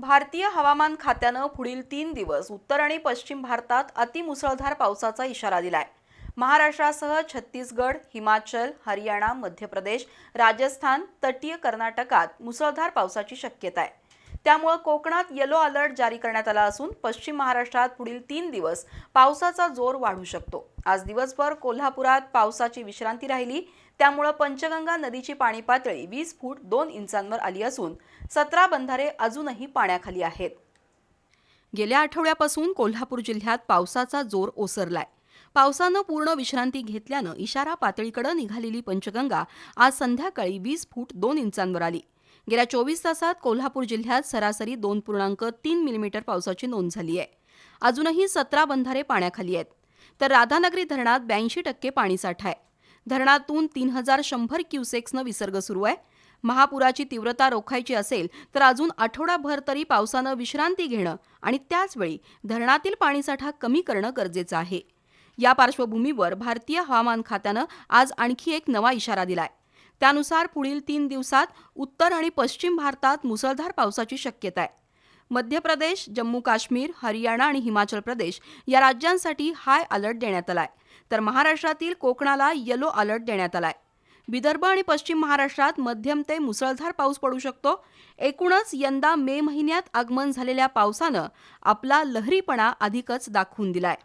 भारतीय हवामान खात्यानं पुढील तीन दिवस उत्तर आणि पश्चिम भारतात अतिमुसळधार पावसाचा इशारा दिलाय. महाराष्ट्रासह छत्तीसगड हिमाचल हरियाणा मध्य प्रदेश राजस्थान तटीय कर्नाटकात मुसळधार पावसाची शक्यता आहे. त्यामुळं कोकणात येलो अलर्ट जारी करण्यात आला असून पश्चिम महाराष्ट्रात पुढील तीन दिवस पावसाचा जोर वाढू शकतो. आज दिवसभर कोल्हापुरात पावसाची विश्रांती राहिली. त्यामुळं पंचगंगा नदीची पाणी पातळी वीस फूट दोन इंचांवर आली असून सतरा बंधारे अजूनही पाण्याखाली आहेत. गेल्या आठवड्यापासून कोल्हापूर जिल्ह्यात पावसाचा जोर ओसरलाय. पावसानं पूर्ण विश्रांती घेतल्यानं इशारा पातळीकडे निघालेली पंचगंगा आज संध्याकाळी वीस फूट दोन इंचांवर आली. गेल्या चोवीस तासात कोल्हापूर जिल्ह्यात सरासरी दोन पूर्णांक तीन मिलीमीटर पावसाची नोंद झाली आहे. अजूनही सतरा बंधारे पाण्याखाली आहेत. तर राधानगरी धरणात ब्याऐंशी टक्के पाणीसाठा आहे. धरणातून तीन हजार शंभर क्युसेक्सनं विसर्ग सुरू आहे. महापुराची तीव्रता रोखायची असेल तर अजून आठवडाभर तरी पावसानं विश्रांती घेणं आणि त्याचवेळी धरणातील पाणीसाठा कमी करणं गरजेचं आहे. या पार्श्वभूमीवर भारतीय हवामान खात्यानं आज आणखी एक नवा इशारा दिलाय. त्यानुसार पुढील तीन दिवसात उत्तर आणि पश्चिम भारतात मुसळधार पावसाची शक्यता आहे. मध्य प्रदेश जम्मू काश्मीर हरियाणा आणि हिमाचल प्रदेश या राज्यांसाठी हाय अलर्ट देण्यात आलाय. तर महाराष्ट्रातील कोकणाला येलो अलर्ट देण्यात आलाय. विदर्भ आणि पश्चिम महाराष्ट्रात मध्यम ते मुसळधार पाऊस पडू शकतो. एकूणच यंदा मे महिन्यात आगमन झालेल्या पावसानं आपला लहरीपणा अधिकच दाखवून दिलाय.